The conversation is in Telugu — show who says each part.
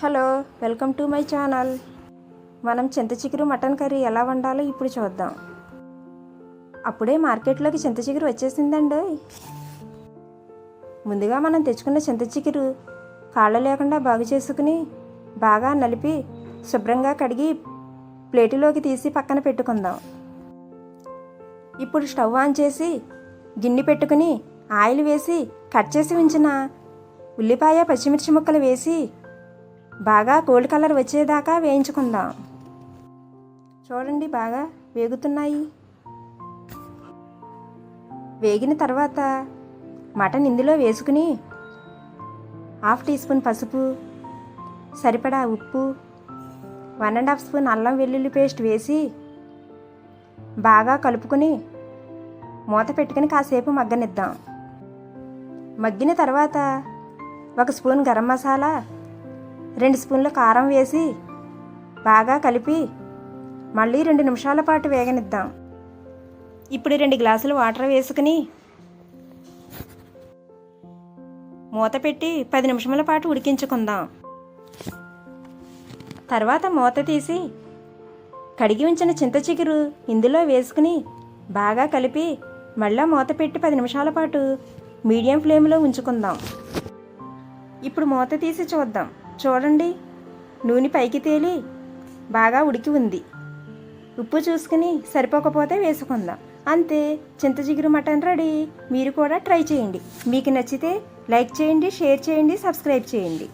Speaker 1: Hello welcome to my channel. మనం చింత చిగురు మటన్ కర్రీ ఎలా వండాలో ఇప్పుడు చూద్దాం. అప్పుడే మార్కెట్లోకి చింత చిగురు వచ్చేసిందండి. ముందుగా మనం తెచ్చుకున్న చింత చిగురు కాళ్ళు లేకుండా బాగు చేసుకుని బాగా నలిపి శుభ్రంగా కడిగి ప్లేటులోకి తీసి పక్కన పెట్టుకుందాం. ఇప్పుడు స్టవ్ ఆన్ చేసి గిన్నె పెట్టుకుని ఆయిల్ వేసి కట్ చేసి ఉంచిన ఉల్లిపాయ పచ్చిమిర్చి ముక్కలు వేసి బాగా గోల్డ్ కలర్ వచ్చేదాకా వేయించుకుందాం. చూడండి బాగా వేగుతున్నాయి. వేగిన తర్వాత మటన్ ఇందులో వేసుకుని హాఫ్ టీ స్పూన్ పసుపు సరిపడా ఉప్పు వన్ అండ్ హాఫ్ స్పూన్ అల్లం వెల్లుల్లి పేస్ట్ వేసి బాగా కలుపుకొని మూత పెట్టుకుని కాసేపు మగ్గనిద్దాం. మగ్గిన తర్వాత ఒక స్పూన్ గరం మసాలా రెండు స్పూన్ల కారం వేసి బాగా కలిపి మళ్ళీ రెండు నిమిషాల పాటు వేగనిద్దాం. ఇప్పుడు రెండు గ్లాసులు వాటర్ వేసుకుని మూత పెట్టి పది నిమిషముల పాటు ఉడికించుకుందాం. తర్వాత మూత తీసి కడిగి ఉంచిన చింత చిగురు ఇందులో వేసుకుని బాగా కలిపి మళ్ళా మూత పెట్టి పది నిమిషాల పాటు మీడియం ఫ్లేమ్లో ఉంచుకుందాం. ఇప్పుడు మూత తీసి చూద్దాం. చూడండి నూనె పైకి తేలి బాగా ఉడికి ఉంది. ఉప్పు చూసుకుని సరిపోకపోతే వేసుకుందాం. అంతే చింతజిగురు మటన్ రెడీ. మీరు కూడా ట్రై చేయండి. మీకు నచ్చితే లైక్ చేయండి షేర్ చేయండి సబ్స్క్రైబ్ చేయండి.